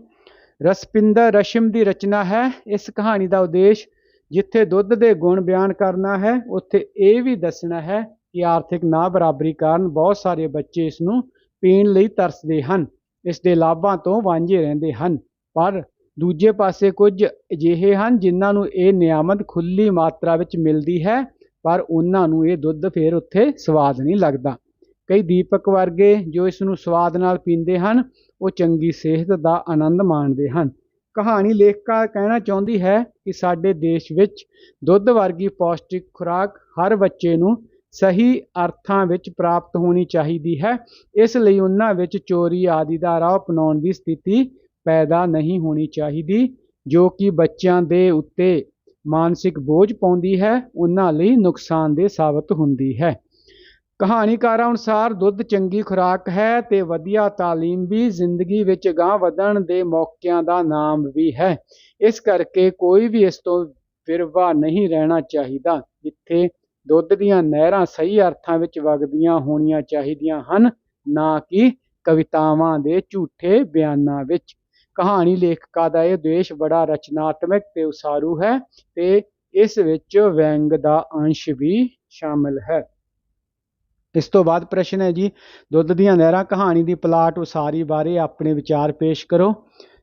ਰਸਪਿੰਦਰ ਰਸ਼ਮ ਦੀ ਰਚਨਾ ਹੈ। ਇਸ ਕਹਾਣੀ ਦਾ ਉਦੇਸ਼ ਜਿੱਥੇ ਦੁੱਧ ਦੇ ਗੁਣ ਬਿਆਨ ਕਰਨਾ ਹੈ, ਉੱਥੇ ਇਹ ਵੀ ਦੱਸਣਾ ਹੈ ਕਿ ਆਰਥਿਕ ਨਾ ਬਰਾਬਰੀ ਕਾਰਨ ਬਹੁਤ ਸਾਰੇ ਬੱਚੇ ਇਸ ਨੂੰ ਪੀਣ ਲਈ ਤਰਸਦੇ ਹਨ। ਇਸ ਦੇ ਲਾਭਾਂ ਤੋਂ ਵਾਂਝੇ ਰਹਿੰਦੇ ਹਨ। ਪਰ ਦੂਜੇ ਪਾਸੇ ਕੁਝ ਅਜਿਹੇ ਹਨ ਜਿਨ੍ਹਾਂ ਨੂੰ ਇਹ ਨਿਆਮਤ ਖੁੱਲੀ ਮਾਤਰਾ ਵਿੱਚ ਮਿਲਦੀ ਹੈ, ਪਰ ਉਹਨਾਂ ਨੂੰ ਇਹ ਦੁੱਧ ਫਿਰ ਉੱਥੇ ਸਵਾਦ ਨਹੀਂ ਲੱਗਦਾ। ਕਈ ਦੀਪਕ ਵਰਗੇ ਜੋ ਇਸ ਨੂੰ ਸਵਾਦ ਨਾਲ ਪੀਂਦੇ ਹਨ ਉਹ ਚੰਗੀ ਸਿਹਤ ਦਾ ਆਨੰਦ ਮਾਣਦੇ ਹਨ। ਕਹਾਣੀ ਲੇਖਕਾ ਕਹਿਣਾ ਚਾਹੁੰਦੀ ਹੈ ਕਿ ਸਾਡੇ ਦੇਸ਼ ਵਿੱਚ ਦੁੱਧ ਵਰਗੀ ਪੌਸ਼ਟਿਕ ਖੁਰਾਕ ਹਰ ਬੱਚੇ ਨੂੰ ਸਹੀ ਅਰਥਾਂ ਵਿੱਚ ਪ੍ਰਾਪਤ ਹੋਣੀ ਚਾਹੀਦੀ ਹੈ। ਇਸ ਲਈ ਉਹਨਾਂ ਵਿੱਚ ਚੋਰੀ ਆਦਿ ਦਾ ਰਾਹ ਅਪਣਾਉਣ ਦੀ ਸਥਿਤੀ ਪੈਦਾ ਨਹੀਂ ਹੋਣੀ ਚਾਹੀਦੀ, ਜੋ ਕਿ ਬੱਚਿਆਂ ਦੇ ਉੱਤੇ ਮਾਨਸਿਕ ਬੋਝ ਪਾਉਂਦੀ ਹੈ, ਉਹਨਾਂ ਲਈ ਨੁਕਸਾਨਦੇਹ ਸਾਬਤ ਹੁੰਦੀ ਹੈ। ਕਹਾਣੀਕਾਰਾਂ ਅਨੁਸਾਰ ਦੁੱਧ ਚੰਗੀ ਖੁਰਾਕ ਹੈ ਤੇ ਵਧੀਆ ਤਾਲੀਮ ਵੀ ਜ਼ਿੰਦਗੀ ਵਿੱਚ ਅਗਾਂਹ ਵਧਣ ਦੇ ਮੌਕਿਆਂ ਦਾ ਨਾਮ ਵੀ ਹੈ। ਇਸ ਕਰਕੇ ਕੋਈ ਵੀ ਇਸ ਤੋਂ ਵਿਰਵਾ ਨਹੀਂ ਰਹਿਣਾ ਚਾਹੀਦਾ, ਜਿੱਥੇ ਦੁੱਧ ਦੀਆਂ ਨਹਿਰਾਂ ਸਹੀ ਅਰਥਾਂ ਵਿੱਚ ਵਗਦੀਆਂ ਹੋਣੀਆਂ ਚਾਹੀਦੀਆਂ ਹਨ, ਨਾ ਕਿ ਕਵਿਤਾਵਾਂ ਦੇ ਝੂਠੇ ਬਿਆਨਾਂ ਵਿੱਚ। ਕਹਾਣੀ ਲੇਖਕਾ ਦਾ ਇਹ ਉਦੇਸ਼ ਬੜਾ ਰਚਨਾਤਮਕ ਤੇ ਉਸਾਰੂ ਹੈ ਤੇ ਇਸ ਵਿੱਚ ਵਿਅੰਗ ਦਾ ਅੰਸ਼ ਵੀ ਸ਼ਾਮਲ ਹੈ। ਇਸ ਤੋਂ ਬਾਅਦ ਪ੍ਰਸ਼ਨ ਹੈ ਜੀ, ਦੁੱਧ ਦੀਆਂ ਨਹਿਰਾਂ ਕਹਾਣੀ ਦੀ ਪਲਾਟ ਉਸਾਰੀ ਬਾਰੇ ਆਪਣੇ ਵਿਚਾਰ ਪੇਸ਼ ਕਰੋ।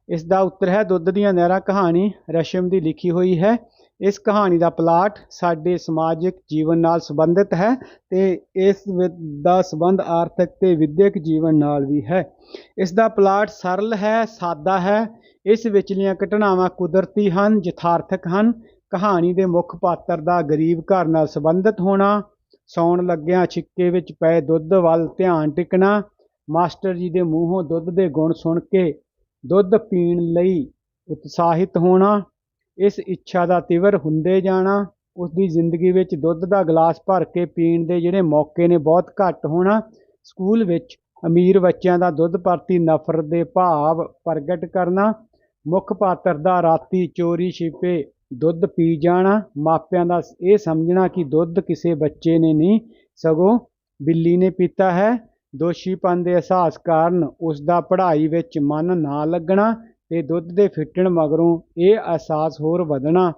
ਇਸ ਦਾ ਉੱਤਰ ਹੈ, ਦੁੱਧ ਦੀਆਂ ਨਹਿਰਾਂ ਕਹਾਣੀ ਰਸ਼ਮ ਦੀ ਲਿਖੀ ਹੋਈ ਹੈ। ਇਸ ਕਹਾਣੀ ਦਾ ਪਲਾਟ ਸਾਡੇ ਸਮਾਜਿਕ ਜੀਵਨ ਨਾਲ ਸੰਬੰਧਿਤ ਹੈ ਤੇ ਇਸ ਵਿ- ਦਾ ਸੰਬੰਧ ਆਰਥਿਕ ਤੇ ਵਿਦਿਅਕ ਜੀਵਨ ਨਾਲ ਵੀ ਹੈ। ਇਸ ਦਾ ਪਲਾਟ ਸਰਲ ਹੈ, ਸਾਦਾ ਹੈ, ਇਸ ਵਿਚਲੀਆਂ ਘਟਨਾਵਾਂ ਕੁਦਰਤੀ ਹਨ, ਯਥਾਰਥਕ ਹਨ, ਕਹਾਣੀ ਦੇ ਮੁੱਖ ਪਾਤਰ ਦਾ ਗਰੀਬ ਘਰ ਨਾਲ ਸੰਬੰਧਿਤ ਹੋਣਾ ਸੌਣ ਲੱਗਿਆਂ ਛਿੱਕੇ ਵਿੱਚ ਪਏ ਦੁੱਧ ਵੱਲ ਧਿਆਨ ਟਿਕਣਾ, ਮਾਸਟਰ ਜੀ ਦੇ ਮੂੰਹੋਂ ਦੁੱਧ ਦੇ ਗੁਣ ਸੁਣ ਕੇ ਦੁੱਧ ਪੀਣ ਲਈ ਉਤਸ਼ਾਹਿਤ ਹੋਣਾ, ਇਸ ਇੱਛਾ ਦਾ ਤਿਵਰ ਹੁੰਦੇ ਜਾਣਾ ਉਸ ਦੀ ਜ਼ਿੰਦਗੀ ਵਿੱਚ ਦੁੱਧ ਦਾ ਗਲਾਸ ਭਰ ਕੇ ਪੀਣ ਦੇ ਜਿਹੜੇ ਮੌਕੇ ਨੇ ਬਹੁਤ ਘੱਟ ਹੋਣਾ, ਸਕੂਲ ਵਿੱਚ ਅਮੀਰ ਬੱਚਿਆਂ ਦਾ ਦੁੱਧ ਪ੍ਰਤੀ ਨਫ਼ਰਤ ਦੇ ਭਾਵ ਪ੍ਰਗਟ ਕਰਨਾ, ਮੁੱਖ ਪਾਤਰ ਦਾ ਰਾਤੀ ਚੋਰੀ ਛਿਪੇ ਦੁੱਧ ਪੀ ਜਾਣਾ। ਮਾਪਿਆਂ ਦਾ ਇਹ ਸਮਝਣਾ ਕਿ ਦੁੱਧ ਕਿਸੇ ਬੱਚੇ ਨੇ ਨਹੀਂ, ਸਗੋਂ ਬਿੱਲੀ ਨੇ ਪੀਤਾ ਹੈ। ਦੋਸ਼ੀਪਨ ਦੇ ਅਹਿਸਾਸ ਕਾਰਨ ਉਸ ਦਾ ਪੜ੍ਹਾਈ ਵਿੱਚ ਮਨ ਨਾ ਲੱਗਣਾ ਤੇ ਦੁੱਧ ਦੇ ਫਿੱਟਣ ਮਗਰੋਂ ਇਹ ਅਹਿਸਾਸ ਹੋਰ ਵਧਣਾ।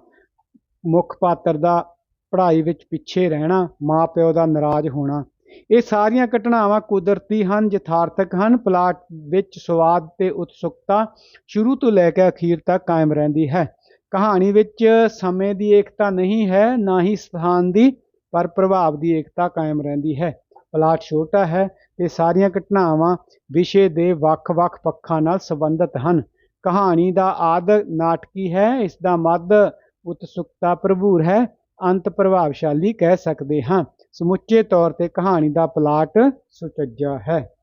ਮੁੱਖ ਪਾਤਰ ਦਾ ਪੜ੍ਹਾਈ ਵਿੱਚ ਪਿੱਛੇ ਰਹਿਣਾ ਮਾਂ ਪਿਓ ਦਾ ਨਾਰਾਜ਼ ਹੋਣਾ। ਇਹ ਸਾਰੀਆਂ ਘਟਨਾਵਾਂ ਕੁਦਰਤੀ ਹਨ, ਯਥਾਰਥਕ ਹਨ। ਪਲਾਟ ਵਿੱਚ ਸਵਾਦ ਤੇ ਉਤਸੁਕਤਾ ਸ਼ੁਰੂ ਤੋਂ ਲੈ ਕੇ ਅਖੀਰ ਤੱਕ ਕਾਇਮ ਰਹਿੰਦੀ ਹੈ। ਕਹਾਣੀ ਵਿੱਚ ਸਮੇਂ ਦੀ ਏਕਤਾ ਨਹੀਂ ਹੈ, ਨਾ ਹੀ ਸਥਾਨ ਦੀ, ਪਰ ਪ੍ਰਭਾਵ ਦੀ ਏਕਤਾ ਕਾਇਮ ਰਹਿੰਦੀ ਹੈ। ਪਲਾਟ ਛੋਟਾ ਹੈ ਤੇ ਸਾਰੀਆਂ ਘਟਨਾਵਾਂ ਵਿਸ਼ੇ ਦੇ ਵੱਖ-ਵੱਖ ਪੱਖਾਂ ਨਾਲ ਸੰਬੰਧਿਤ ਹਨ। ਕਹਾਣੀ ਦਾ ਆਦ ਨਾਟਕੀ ਹੈ, ਇਸ ਦਾ ਮੱਧ ਉਤਸੁਕਤਾ ਭਰਪੂਰ ਹੈ, ਅੰਤ ਪ੍ਰਭਾਵਸ਼ਾਲੀ ਕਹਿ ਸਕਦੇ ਹਾਂ। ਸਮੁੱਚੇ ਤੌਰ ਤੇ ਕਹਾਣੀ ਦਾ ਪਲਾਟ ਸੁਚੱਜਾ ਹੈ।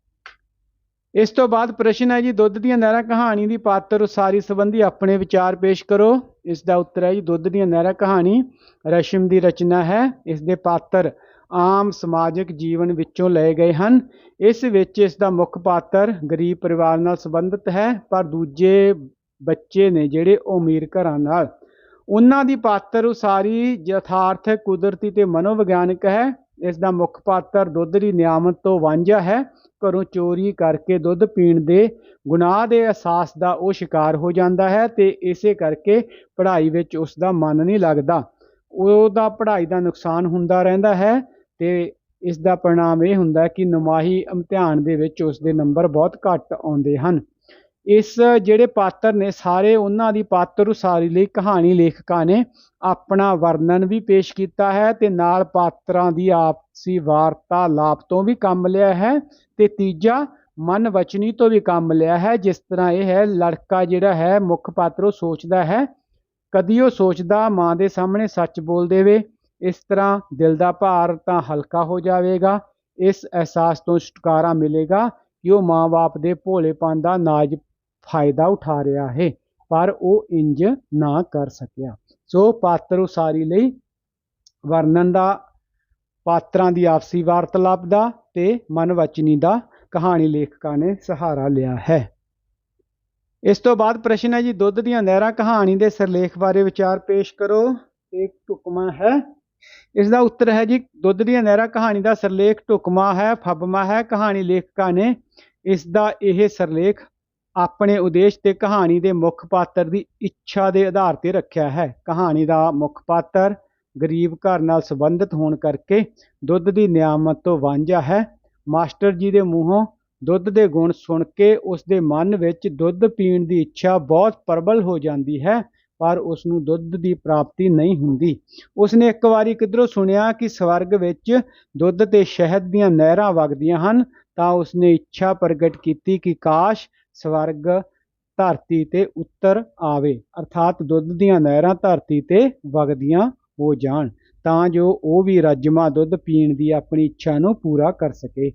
ਇਸ ਤੋਂ ਬਾਅਦ ਪ੍ਰਸ਼ਨ ਹੈ ਜੀ, ਦੁੱਧ ਦੀਆਂ ਨਹਿਰਾਂ ਕਹਾਣੀ ਦੀ ਪਾਤਰ ਉਸਾਰੀ ਸੰਬੰਧੀ ਆਪਣੇ ਵਿਚਾਰ ਪੇਸ਼ ਕਰੋ। ਇਸ ਦਾ ਉੱਤਰ ਹੈ ਜੀ, ਦੁੱਧ ਦੀਆਂ ਨਹਿਰਾਂ ਕਹਾਣੀ ਰਸ਼ਮ ਦੀ ਰਚਨਾ ਹੈ। ਇਸ ਦੇ ਪਾਤਰ ਆਮ ਸਮਾਜਿਕ ਜੀਵਨ ਵਿੱਚੋਂ ਲਏ ਗਏ ਹਨ। ਇਸ ਵਿੱਚ ਇਸ ਦਾ ਮੁੱਖ ਪਾਤਰ ਗਰੀਬ ਪਰਿਵਾਰ ਨਾਲ ਸੰਬੰਧਿਤ ਹੈ, ਪਰ ਦੂਜੇ ਬੱਚੇ ਨੇ ਜਿਹੜੇ ਉਹ ਅਮੀਰ ਘਰਾਂ ਨਾਲ। ਉਹਨਾਂ ਦੀ ਪਾਤਰ ਉਸਾਰੀ ਯਥਾਰਥ, ਕੁਦਰਤੀ ਤੇ ਮਨੋਵਿਗਿਆਨਕ ਹੈ। ਇਸ ਦਾ ਮੁੱਖ ਪਾਤਰ ਦੁੱਧ ਦੀ ਨਿਆਮਤ ਤੋਂ ਵਾਂਝਾ ਹੈ। ਘਰੋਂ ਚੋਰੀ ਕਰਕੇ ਦੁੱਧ ਪੀਣ ਦੇ ਗੁਨਾਹ ਦੇ ਅਹਿਸਾਸ ਦਾ ਉਹ ਸ਼ਿਕਾਰ ਹੋ ਜਾਂਦਾ ਹੈ ਤੇ ਇਸੇ ਕਰਕੇ ਪੜ੍ਹਾਈ ਵਿੱਚ ਉਸ ਦਾ ਮਨ ਨਹੀਂ ਲੱਗਦਾ। ਉਹਦਾ ਪੜ੍ਹਾਈ ਦਾ ਨੁਕਸਾਨ ਹੁੰਦਾ ਰਹਿੰਦਾ ਹੈ ਤੇ ਇਸ ਦਾ ਪਰਿਣਾਮ ਇਹ ਹੁੰਦਾ ਕਿ ਨਮਾਹੀ ਇਮਤਿਹਾਨ ਦੇ ਵਿੱਚ ਉਸ ਦੇ ਨੰਬਰ ਬਹੁਤ ਘੱਟ ਆਉਂਦੇ ਹਨ। ਇਸ ਜਿਹੜੇ ਪਾਤਰ ਨੇ, ਸਾਰੇ ਉਹਨਾਂ ਦੀ ਪਾਤਰ ਉਸਾਰੀ ਲਈ ਕਹਾਣੀ ਲੇਖਕਾਂ ਨੇ ਆਪਣਾ ਵਰਣਨ ਵੀ ਪੇਸ਼ ਕੀਤਾ ਹੈ ਤੇ ਨਾਲ ਪਾਤਰਾਂ ਦੀ ਆਪਸੀ ਵਾਰਤਾਲਾਪ ਤੋਂ ਵੀ ਕੰਮ ਲਿਆ ਹੈ ਤੇ ਤੀਜਾ ਮਨ ਵਚਨੀ ਤੋਂ ਵੀ ਕੰਮ ਲਿਆ ਹੈ, ਜਿਸ ਤਰ੍ਹਾਂ ਇਹ ਹੈ, ਲੜਕਾ ਜਿਹੜਾ ਹੈ, ਮੁੱਖ ਪਾਤਰ ਉਹ ਸੋਚਦਾ ਹੈ, ਕਦੀ ਉਹ ਸੋਚਦਾ ਮਾਂ ਦੇ ਸਾਹਮਣੇ ਸੱਚ ਬੋਲ ਦੇਵੇ, ਇਸ ਤਰ੍ਹਾਂ ਦਿਲ ਦਾ ਭਾਰ ਤਾਂ ਹਲਕਾ ਹੋ ਜਾਵੇਗਾ, ਇਸ ਅਹਿਸਾਸ ਤੋਂ ਛੁਟਕਾਰਾ ਮਿਲੇਗਾ ਕਿ ਉਹ ਮਾਂ-ਬਾਪ ਦੇ ਭੋਲੇਪਨ ਦਾ ਨਾਜ ਫਾਇਦਾ ਉਠਾ ਰਿਹਾ ਹੈ, ਪਰ ਉਹ ਇੰਜ ਨਾ ਕਰ ਸਕਿਆ। ਸੋ ਪਾਤਰ ਉਸਾਰੀ ਲਈ ਵਰਣਨ ਦਾ, ਪਾਤਰਾਂ ਦੀ ਆਪਸੀ ਵਾਰਤਾਲਾਪ ਦਾ ਤੇ ਮਨਵਚਨੀ ਦਾ ਕਹਾਣੀ ਲੇਖਕਾਂ ਨੇ ਸਹਾਰਾ ਲਿਆ ਹੈ। ਇਸ ਤੋਂ ਬਾਅਦ ਪ੍ਰਸ਼ਨ ਹੈ ਜੀ, ਦੁੱਧ ਦੀਆਂ ਨਹਿਰਾਂ ਕਹਾਣੀ ਦੇ ਸਿਰਲੇਖ ਬਾਰੇ ਵਿਚਾਰ ਪੇਸ਼ ਕਰੋ। ਇੱਕ ਟੁਕਮਾ ਹੈ। ਇਸ ਦਾ ਉੱਤਰ ਹੈ ਜੀ, ਦੁੱਧ ਦੀਆਂ ਨਹਿਰਾਂ ਕਹਾਣੀ ਦਾ ਸਿਰਲੇਖ ਟੁਕਮਾ ਹੈ ਫਬਮਾ ਹੈ। ਕਹਾਣੀ ਲੇਖਕਾਂ ਨੇ ਇਸ ਦਾ ਇਹ ਸਿਰਲੇਖ ਆਪਣੇ ਉਦੇਸ਼ ਤੇ ਕਹਾਣੀ ਦੇ ਮੁੱਖ ਪਾਤਰ ਦੀ ਇੱਛਾ ਦੇ ਆਧਾਰ ਤੇ ਰੱਖਿਆ ਹੈ। ਕਹਾਣੀ ਦਾ ਮੁੱਖ ਪਾਤਰ ਗਰੀਬ ਘਰ ਨਾਲ ਸੰਬੰਧਿਤ ਹੋਣ ਕਰਕੇ ਦੁੱਧ ਦੀ ਨਿਆਮਤ ਤੋਂ ਵਾਂਝਾ ਹੈ। ਮਾਸਟਰ ਜੀ ਦੇ ਮੂੰਹੋਂ ਦੁੱਧ ਦੇ ਗੁਣ ਸੁਣ ਕੇ ਉਸ ਦੇ ਮਨ ਵਿੱਚ ਦੁੱਧ ਪੀਣ ਦੀ ਇੱਛਾ ਬਹੁਤ ਪ੍ਰਬਲ ਹੋ ਜਾਂਦੀ ਹੈ, ਪਰ ਉਸ ਨੂੰ ਦੁੱਧ ਦੀ ਪ੍ਰਾਪਤੀ ਨਹੀਂ ਹੁੰਦੀ। ਉਸ ਨੇ ਇੱਕ ਵਾਰੀ ਕਿਧਰੋਂ ਸੁਣਿਆ ਕਿ ਸਵਰਗ ਵਿੱਚ ਦੁੱਧ ਤੇ ਸ਼ਹਿਦ ਦੀਆਂ ਨਹਿਰਾਂ ਵਗਦੀਆਂ ਹਨ, ਤਾਂ ਉਸ ਨੇ ਇੱਛਾ ਪ੍ਰਗਟ ਕੀਤੀ ਕਿ ਕਾਸ਼ ਸਵਰਗ ਧਰਤੀ ਤੇ ਉਤਰ ਆਵੇ, ਅਰਥਾਤ ਦੁੱਧ ਦੀਆਂ ਨਹਿਰਾਂ ਧਰਤੀ ਤੇ ਵਗਦੀਆਂ ਹੋ ਜਾਣ, ਤਾਂ ਜੋ ਉਹ ਵੀ ਰੱਜਮਾ ਦੁੱਧ ਪੀਣ ਦੀ ਆਪਣੀ ਇੱਛਾ ਨੂੰ ਪੂਰਾ ਕਰ ਸਕੇ।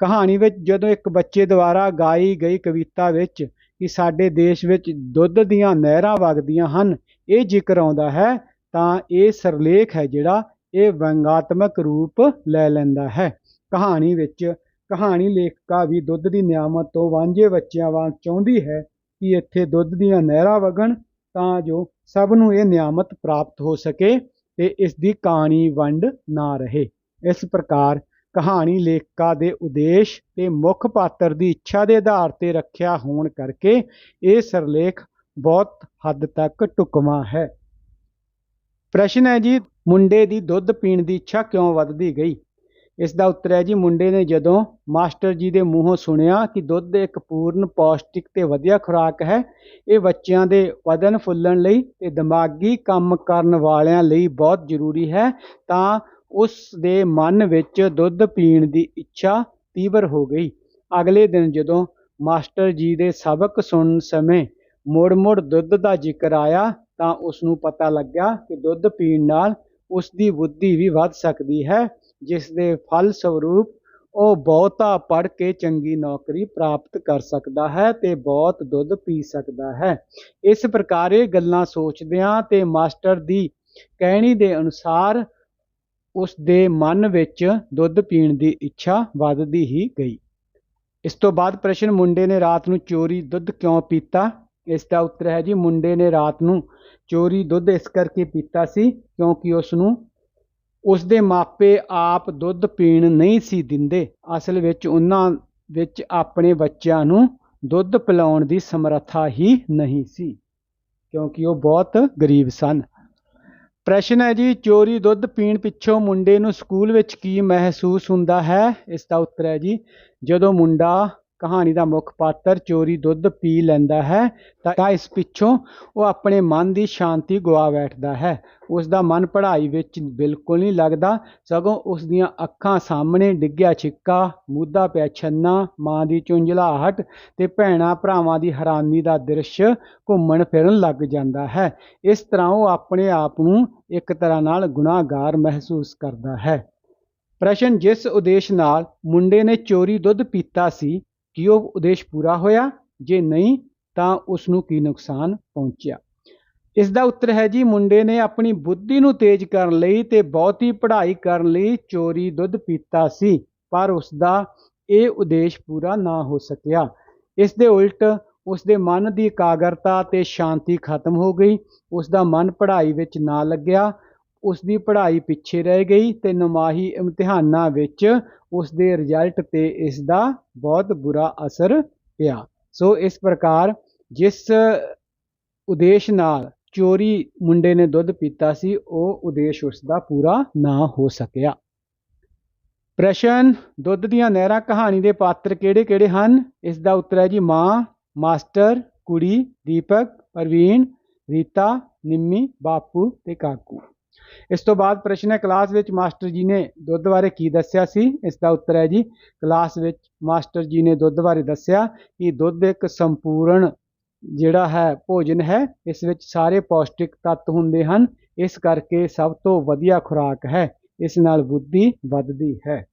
ਕਹਾਣੀ ਵਿੱਚ ਜਦੋਂ ਇੱਕ ਬੱਚੇ ਦੁਆਰਾ ਗਾਈ ਗਈ ਕਵਿਤਾ ਵਿੱਚ ਕਿ ਸਾਡੇ ਦੇਸ਼ ਵਿੱਚ ਦੁੱਧ ਦੀਆਂ ਨਹਿਰਾਂ ਵਗਦੀਆਂ ਹਨ, ਇਹ ਜ਼ਿਕਰ ਆਉਂਦਾ ਹੈ, ਤਾਂ ਇਹ ਸਰਲੇਖ ਹੈ ਜਿਹੜਾ ਇਹ ਵਿਅੰਗਾਤਮਕ ਰੂਪ ਲੈ ਲੈਂਦਾ ਹੈ। ਕਹਾਣੀ ਵਿੱਚ ਕਹਾਣੀ ਲੇਖਕਾ ਵੀ ਦੁੱਧ ਦੀ ਨਿਆਮਤ ਤੋਂ ਵਾਂਝੇ ਬੱਚਿਆਂ ਵਾਂਗ ਚਾਹੁੰਦੀ ਹੈ ਕਿ ਇੱਥੇ ਦੁੱਧ ਦੀਆਂ ਨਹਿਰਾਂ ਵਗਣ ਤਾਂ ਜੋ ਸਭ ਨੂੰ ਇਹ ਨਿਆਮਤ ਪ੍ਰਾਪਤ ਹੋ ਸਕੇ ਤੇ ਇਸ ਦੀ ਕਹਾਣੀ ਵੰਡ ਨਾ ਰਹੇ। ਇਸ ਪ੍ਰਕਾਰ ਕਹਾਣੀ ਲੇਖਕਾ ਦੇ ਉਦੇਸ਼ ਤੇ ਮੁੱਖ ਪਾਤਰ ਦੀ ਇੱਛਾ ਦੇ ਆਧਾਰ ਤੇ ਰੱਖਿਆ ਹੋਣ ਕਰਕੇ ਇਹ ਸਿਰਲੇਖ ਬਹੁਤ ਹੱਦ ਤੱਕ ਢੁਕਵਾਂ ਹੈ। ਪ੍ਰਸ਼ਨ ਹੈ ਜੀ, ਮੁੰਡੇ ਦੀ ਦੁੱਧ ਪੀਣ ਦੀ ਇੱਛਾ ਕਿਉਂ ਵੱਧਦੀ ਗਈ? ਇਸ ਦਾ ਉੱਤਰ ਹੈ ਜੀ, ਮੁੰਡੇ ਨੇ ਜਦੋਂ ਮਾਸਟਰ ਜੀ ਦੇ ਮੂੰਹੋਂ ਸੁਣਿਆ ਕਿ ਦੁੱਧ ਇੱਕ ਪੂਰਨ ਪੌਸ਼ਟਿਕ ਤੇ ਵਧੀਆ ਖੁਰਾਕ ਹੈ, ਇਹ ਬੱਚਿਆਂ ਦੇ ਵਧਨ ਫੁੱਲਣ ਲਈ ਤੇ ਦਿਮਾਗੀ ਕੰਮ ਕਰਨ ਵਾਲਿਆਂ ਲਈ ਬਹੁਤ ਜ਼ਰੂਰੀ ਹੈ, ਤਾਂ ਉਸ ਦੇ ਮਨ ਵਿੱਚ ਦੁੱਧ ਪੀਣ ਦੀ ਇੱਛਾ ਤੀਵਰ ਹੋ ਗਈ। ਅਗਲੇ ਦਿਨ ਜਦੋਂ ਮਾਸਟਰ ਜੀ ਦੇ ਸਬਕ ਸੁਣਨ ਸਮੇਂ ਮੁੜ-ਮੁੜ ਦੁੱਧ ਦਾ ਜ਼ਿਕਰ ਆਇਆ, ਤਾਂ ਉਸ ਨੂੰ ਪਤਾ ਲੱਗਿਆ ਕਿ ਦੁੱਧ ਪੀਣ ਨਾਲ ਉਸ ਦੀ ਬੁੱਧੀ ਵੀ ਵੱਧ ਸਕਦੀ ਹੈ। ਜਿਸ ਦੇ ਫਲ ਸਰੂਪ ਉਹ ਬਹੁਤਾ ਪੜ੍ਹ ਕੇ ਚੰਗੀ ਨੌਕਰੀ ਪ੍ਰਾਪਤ ਕਰ ਸਕਦਾ ਹੈ ਤੇ ਬਹੁਤ ਦੁੱਧ ਪੀ ਸਕਦਾ ਹੈ। ਇਸ ਪ੍ਰਕਾਰ ਇਹ ਗੱਲਾਂ ਸੋਚਦਿਆਂ ਤੇ ਮਾਸਟਰ ਦੀ ਕਹਿਣੀ ਦੇ ਅਨੁਸਾਰ ਉਸ ਦੇ ਮਨ ਵਿੱਚ ਦੁੱਧ ਪੀਣ ਦੀ ਇੱਛਾ ਵੱਧਦੀ ਹੀ ਗਈ। ਇਸ ਤੋਂ ਬਾਅਦ ਪ੍ਰਸ਼ਨ, ਮੁੰਡੇ ਨੇ ਰਾਤ ਨੂੰ ਚੋਰੀ ਦੁੱਧ ਕਿਉਂ ਪੀਤਾ? ਇਸ ਦਾ ਉੱਤਰ ਹੈ ਜੀ, ਮੁੰਡੇ ਨੇ ਰਾਤ ਨੂੰ ਚੋਰੀ ਦੁੱਧ ਇਸ ਕਰਕੇ ਪੀਤਾ ਸੀ ਕਿਉਂਕਿ ਉਸ ਨੂੰ ਉਸ ਦੇ ਮਾਪੇ ਆਪ ਦੁੱਧ ਪੀਣ ਨਹੀਂ ਸੀ ਦਿੰਦੇ। ਅਸਲ ਵਿੱਚ ਉਹਨਾਂ ਵਿੱਚ ਆਪਣੇ ਬੱਚਿਆਂ ਨੂੰ ਦੁੱਧ ਪਿਲਾਉਣ ਦੀ ਸਮਰੱਥਾ ਹੀ ਨਹੀਂ ਸੀ, ਕਿਉਂਕਿ ਉਹ ਬਹੁਤ ਗਰੀਬ ਸਨ। ਪ੍ਰਸ਼ਨ ਹੈ ਜੀ, ਚੋਰੀ ਦੁੱਧ ਪੀਣ ਪਿੱਛੋਂ ਮੁੰਡੇ ਨੂੰ ਸਕੂਲ ਵਿੱਚ ਕੀ ਮਹਿਸੂਸ ਹੁੰਦਾ ਹੈ? ਇਸ ਦਾ ਉੱਤਰ ਹੈ ਜੀ, ਜਦੋਂ ਮੁੰਡਾ ਕਹਾਣੀ ਦਾ ਮੁੱਖ ਪਾਤਰ ਚੋਰੀ ਦੁੱਧ ਪੀ ਲੈਂਦਾ ਹੈ ਤਾਂ ਇਸ ਪਿੱਛੋਂ ਉਹ ਆਪਣੇ ਮਨ ਦੀ ਸ਼ਾਂਤੀ ਗਵਾ ਬੈਠਦਾ ਹੈ। ਉਸ ਦਾ ਮਨ ਪੜ੍ਹਾਈ ਵਿੱਚ ਬਿਲਕੁਲ ਨਹੀਂ ਲੱਗਦਾ। ਸਗੋਂ ਉਸ ਦੀਆਂ ਅੱਖਾਂ ਸਾਹਮਣੇ ਡਿੱਗਿਆ ਛਿੱਕਾ, ਮੂਧਾ ਪਿਆ ਛੰਨਾ, ਮਾਂ ਦੀ ਚੁੰਝਲਾਹਟ ਤੇ ਭੈਣਾਂ ਭਰਾਵਾਂ ਦੀ ਹੈਰਾਨੀ ਦਾ ਦ੍ਰਿਸ਼ ਘੁੰਮਣ ਫਿਰਨ ਲੱਗ ਜਾਂਦਾ ਹੈ। ਇਸ ਤਰ੍ਹਾਂ ਉਹ ਆਪਣੇ ਆਪ ਨੂੰ ਇੱਕ ਤਰ੍ਹਾਂ ਨਾਲ ਗੁਨਾਹਗਾਰ ਮਹਿਸੂਸ ਕਰਦਾ ਹੈ। ਪ੍ਰਸ਼ਨ ਜਿਸ ਉਦੇਸ਼ ਨਾਲ ਮੁੰਡੇ ਨੇ ਚੋਰੀ ਦੁੱਧ ਪੀਤਾ ਸੀ ਕਿ ਉਹ ਉਦੇਸ਼ ਪੂਰਾ ਹੋਇਆ? ਜੇ ਨਹੀਂ, ਤਾਂ ਉਸ ਨੂੰ ਕੀ ਨੁਕਸਾਨ ਪਹੁੰਚਿਆ? ਇਸ ਦਾ ਉੱਤਰ ਹੈ ਜੀ, ਮੁੰਡੇ ਨੇ ਆਪਣੀ ਬੁੱਧੀ ਨੂੰ ਤੇਜ਼ ਕਰਨ ਲਈ ਤੇ ਬਹੁਤੀ ਪੜ੍ਹਾਈ ਕਰਨ ਲਈ ਚੋਰੀ ਦੁੱਧ ਪੀਤਾ ਸੀ, ਪਰ ਉਸ ਦਾ ਇਹ ਉਦੇਸ਼ ਪੂਰਾ ਨਾ ਹੋ ਸਕਿਆ। ਇਸ ਦੇ ਉਲਟ ਉਸ ਦੇ ਮਨ ਦੀ ਇਕਾਗਰਤਾ ਤੇ ਸ਼ਾਂਤੀ ਖਤਮ ਹੋ ਗਈ। ਉਸ ਦਾ ਮਨ ਪੜ੍ਹਾਈ ਵਿੱਚ ਨਾ ਲੱਗਿਆ। ਉਸ ਦੀ ਪੜ੍ਹਾਈ ਪਿੱਛੇ ਰਹਿ ਗਈ ਤੇ ਨਮਾਹੀ ਇਮਤਿਹਾਨਾਂ ਵਿੱਚ ਉਸ ਦੇ ਰਿਜ਼ਲਟ ਤੇ ਇਸ ਦਾ ਬਹੁਤ ਬੁਰਾ ਅਸਰ ਪਿਆ। ਸੋ ਇਸ ਪ੍ਰਕਾਰ ਜਿਸ ਉਦੇਸ਼ ਨਾਲ ਚੋਰੀ ਮੁੰਡੇ ਨੇ ਦੁੱਧ ਪੀਤਾ ਸੀ, ਉਹ ਉਦੇਸ਼ ਉਸ ਦਾ ਪੂਰਾ ਨਾ ਹੋ ਸਕਿਆ। ਪ੍ਰਸ਼ਨ, ਦੁੱਧ ਦੀਆਂ ਨਹਿਰਾਂ ਕਹਾਣੀ ਦੇ ਪਾਤਰ ਕਿਹੜੇ-ਕਿਹੜੇ ਹਨ? ਇਸ ਦਾ ਉੱਤਰ ਹੈ ਜੀ ਮਾਂ, ਮਾਸਟਰ, ਕੁੜੀ, ਦੀਪਕ, ਪ੍ਰਵੀਨ, ਰੀਤਾ, ਨਿੰਮੀ, ਬਾਪੂ ਤੇ ਕਾਕੂ। ਇਸ ਤੋਂ ਬਾਅਦ ਪ੍ਰਸ਼ਨ ਹੈ ਕਲਾਸ ਵਿੱਚ ਮਾਸਟਰ ਜੀ ਨੇ ਦੁੱਧ ਬਾਰੇ ਕੀ ਦੱਸਿਆ ਸੀ? ਇਸ ਦਾ ਉੱਤਰ ਹੈ ਜੀ ਕਲਾਸ ਵਿੱਚ ਮਾਸਟਰ ਜੀ ਨੇ ਦੁੱਧ ਬਾਰੇ ਦੱਸਿਆ ਕਿ ਦੁੱਧ ਇੱਕ ਸੰਪੂਰਨ ਜਿਹੜਾ ਹੈ ਭੋਜਨ ਹੈ, ਇਸ ਵਿੱਚ ਸਾਰੇ ਪੌਸ਼ਟਿਕ ਤੱਤ ਹੁੰਦੇ ਹਨ, ਇਸ ਕਰਕੇ ਸਭ ਤੋਂ ਵਧੀਆ ਖੁਰਾਕ ਹੈ, ਇਸ ਨਾਲ ਬੁੱਧੀ ਵੱਧਦੀ ਹੈ।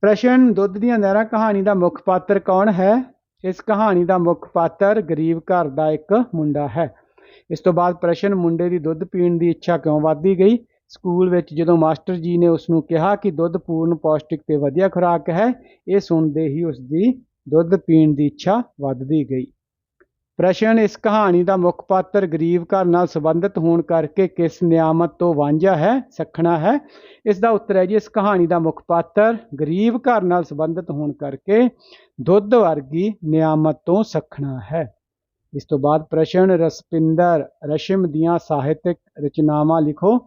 ਪ੍ਰਸ਼ਨ, ਦੁੱਧ ਦੀਆਂ ਨਹਿਰਾਂ ਕਹਾਣੀ ਦਾ ਮੁੱਖ ਪਾਤਰ ਕੌਣ ਹੈ? ਇਸ ਕਹਾਣੀ ਦਾ ਮੁੱਖ ਪਾਤਰ ਗਰੀਬ ਘਰ ਦਾ ਇੱਕ ਮੁੰਡਾ ਹੈ। ਇਸ ਤੋਂ ਬਾਅਦ ਪ੍ਰਸ਼ਨ ਮੁੰਡੇ ਦੀ ਦੁੱਧ ਪੀਣ ਦੀ ਇੱਛਾ ਕਿਉਂ ਵੱਧਦੀ ਗਈ? ਸਕੂਲ ਵਿੱਚ ਜਦੋਂ ਮਾਸਟਰ ਜੀ ਨੇ ਉਸ ਨੂੰ ਕਿਹਾ ਕਿ ਦੁੱਧ ਪੂਰਨ ਪੌਸ਼ਟਿਕ ਤੇ ਵਧੀਆ ਖੁਰਾਕ ਹੈ, ਇਹ ਸੁਣਦੇ ਹੀ ਉਸ ਦੀ ਦੁੱਧ ਪੀਣ ਦੀ ਇੱਛਾ ਵੱਧਦੀ ਗਈ। ਪ੍ਰਸ਼ਨ ਇਸ ਕਹਾਣੀ ਦਾ ਮੁੱਖ ਪਾਤਰ ਗਰੀਬ ਘਰ ਨਾਲ ਸੰਬੰਧਿਤ ਹੋਣ ਕਰਕੇ ਕਿਸ ਨਿਆਮਤ ਤੋਂ ਵਾਂਝਾ ਹੈ, ਸਖਣਾ ਹੈ? ਇਸ ਦਾ ਉੱਤਰ ਹੈ ਜੀ, ਇਸ ਕਹਾਣੀ ਦਾ ਮੁੱਖ ਪਾਤਰ ਗਰੀਬ ਘਰ ਨਾਲ ਸੰਬੰਧਿਤ ਹੋਣ ਕਰਕੇ ਦੁੱਧ ਵਰਗੀ ਨਿਆਮਤ ਤੋਂ ਸਖਣਾ ਹੈ। ਇਸ ਤੋਂ ਬਾਅਦ ਪ੍ਰਸ਼ਨ ਰਸਪਿੰਦਰ ਰਸ਼ਮ ਦੀਆਂ ਸਾਹਿਤਿਕ ਰਚਨਾਵਾਂ ਲਿਖੋ।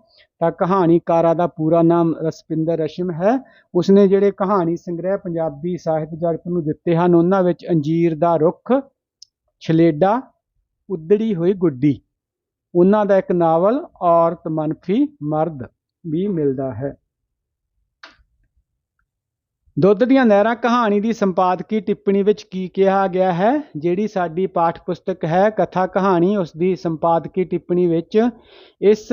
ਤਾਂ ਕਹਾਣੀਕਾਰਾ ਦਾ ਪੂਰਾ ਨਾਮ ਰਸਪਿੰਦਰ ਰਸ਼ਮ ਹੈ। ਉਸਨੇ ਜਿਹੜੇ ਕਹਾਣੀ ਸੰਗ੍ਰਹਿ ਪੰਜਾਬੀ ਸਾਹਿਤ ਜਗਤ ਨੂੰ ਦਿੱਤੇ ਹਨ, ਉਹਨਾਂ ਵਿੱਚ ਅੰਜੀਰ ਦਾ ਰੁੱਖ, ਛਲੇਡਾ, ਉਦੜੀ ਹੋਈ ਗੁੱਡੀ, ਉਹਨਾਂ ਦਾ ਇੱਕ ਨਾਵਲ ਔਰਤ ਮਨਫੀ ਮਰਦ ਵੀ ਮਿਲਦਾ ਹੈ। ਦੁੱਧ ਦੀਆਂ ਨਹਿਰਾਂ ਕਹਾਣੀ ਦੀ ਸੰਪਾਦਕੀ ਟਿੱਪਣੀ ਵਿੱਚ ਕੀ ਕਿਹਾ ਗਿਆ ਹੈ? ਜਿਹੜੀ ਸਾਡੀ ਪਾਠ ਪੁਸਤਕ ਹੈ, ਕਥਾ ਕਹਾਣੀ, ਉਸ ਦੀ ਸੰਪਾਦਕੀ ਟਿੱਪਣੀ ਵਿੱਚ ਇਸ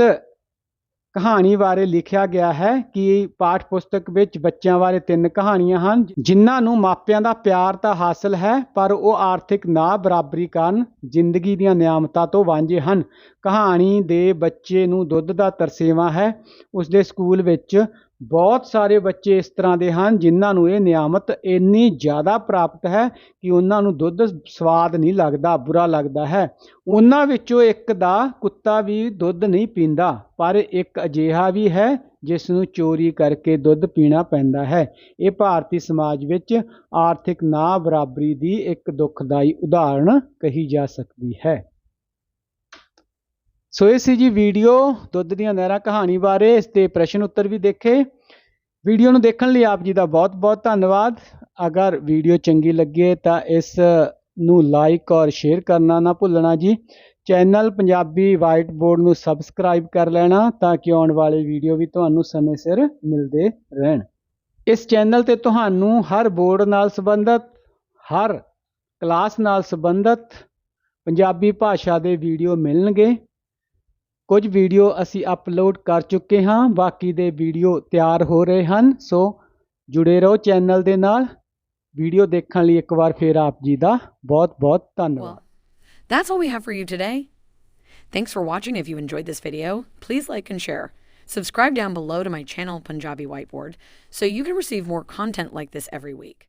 ਕਹਾਣੀ ਬਾਰੇ ਲਿਖਿਆ ਗਿਆ ਹੈ ਕਿ ਪਾਠ ਪੁਸਤਕ ਵਿੱਚ ਬੱਚਿਆਂ ਬਾਰੇ ਤਿੰਨ ਕਹਾਣੀਆਂ ਹਨ। ਜਿਨ੍ਹਾਂ ਨੂੰ ਮਾਪਿਆਂ ਦਾ ਪਿਆਰ ਤਾਂ ਹਾਸਲ ਹੈ, ਪਰ ਉਹ ਆਰਥਿਕ ਨਾ ਬਰਾਬਰੀ ਕਾਰਨ ਜ਼ਿੰਦਗੀ ਦੀਆਂ ਨਿਆਮਤਾਂ ਤੋਂ ਵਾਂਝੇ ਹਨ। ਕਹਾਣੀ ਦੇ ਬੱਚੇ ਨੂੰ ਦੁੱਧ ਦਾ ਤਰਸੇਵਾ ਹੈ। ਉਸ ਦੇ ਸਕੂਲ ਵਿੱਚ ਬਹੁਤ ਸਾਰੇ ਬੱਚੇ ਇਸ ਤਰ੍ਹਾਂ ਦੇ ਹਨ ਜਿਨ੍ਹਾਂ ਨੂੰ ਇਹ ਨਿਆਮਤ ਇੰਨੀ ਜ਼ਿਆਦਾ ਪ੍ਰਾਪਤ ਹੈ ਕਿ ਉਹਨਾਂ ਨੂੰ ਦੁੱਧ ਸਵਾਦ ਨਹੀਂ ਲੱਗਦਾ, ਬੁਰਾ ਲੱਗਦਾ ਹੈ। ਉਹਨਾਂ ਵਿੱਚੋਂ ਇੱਕ ਦਾ ਕੁੱਤਾ ਵੀ ਦੁੱਧ ਨਹੀਂ ਪੀਂਦਾ, ਪਰ ਇੱਕ ਅਜਿਹਾ ਵੀ ਹੈ ਜਿਸ ਨੂੰ ਚੋਰੀ ਕਰਕੇ ਦੁੱਧ ਪੀਣਾ ਪੈਂਦਾ ਹੈ। ਇਹ ਭਾਰਤੀ ਸਮਾਜ ਵਿੱਚ ਆਰਥਿਕ ਨਾ ਬਰਾਬਰੀ ਦੀ ਇੱਕ ਦੁਖਦਾਈ ਉਦਾਹਰਣ ਕਹੀ ਜਾ ਸਕਦੀ ਹੈ। ਸੋ ਇਹ ਸੀ ਜੀ ਵੀਡੀਓ ਦੁੱਧ ਦੀਆਂ ਨਹਿਰਾਂ ਕਹਾਣੀ ਬਾਰੇ, ਇਸ ਤੇ ਪ੍ਰਸ਼ਨ ਉੱਤਰ ਵੀ ਦੇਖੇ। ਵੀਡੀਓ ਨੂੰ ਦੇਖਣ ਲਈ ਆਪ ਜੀ ਦਾ ਬਹੁਤ ਬਹੁਤ ਧੰਨਵਾਦ। ਅਗਰ ਵੀਡੀਓ ਚੰਗੀ ਲੱਗੇ ਤਾਂ ਇਸ ਨੂੰ ਲਾਈਕ ਔਰ ਸ਼ੇਅਰ ਕਰਨਾ ਨਾ ਭੁੱਲਣਾ ਜੀ। ਚੈਨਲ ਪੰਜਾਬੀ ਵਾਈਟ ਬੋਰਡ ਨੂੰ ਸਬਸਕ੍ਰਾਈਬ ਕਰ ਲੈਣਾ ਤਾਂ ਕਿ ਆਉਣ ਵਾਲੇ ਵੀਡੀਓ ਵੀ ਤੁਹਾਨੂੰ ਸਮੇਂ ਸਿਰ ਮਿਲਦੇ ਰਹਿਣ। ਇਸ ਚੈਨਲ ਤੇ ਤੁਹਾਨੂੰ ਹਰ ਬੋਰਡ ਨਾਲ ਸੰਬੰਧਿਤ, ਹਰ ਕਲਾਸ ਨਾਲ ਸੰਬੰਧਿਤ ਪੰਜਾਬੀ ਭਾਸ਼ਾ ਦੇ ਵੀਡੀਓ ਮਿਲਣਗੇ। ਕੁਝ ਵੀਡੀਓ ਅਸੀਂ ਅਪਲੋਡ ਕਰ ਚੁੱਕੇ ਹਾਂ ਬਾਕੀ ਦੇ ਵੀਡੀਓ ਤਿਆਰ ਹੋ ਰਹੇ ਹਨ ਸੋ ਜੁੜੇ ਰਹੋ ਚੈਨਲ ਦੇ ਨਾਲ ਵੀਡੀਓ ਦੇਖਣ ਲਈ ਇੱਕ ਵਾਰ ਫੇਰ ਆਪ ਜੀ ਦਾ ਬਹੁਤ ਬਹੁਤ ਧੰਨਵਾਦ Well, that's all we have for you today. Thanks for watching. If you enjoyed this video, please like and share. Subscribe down below to my channel, Punjabi Whiteboard, so you can receive more content like this every week.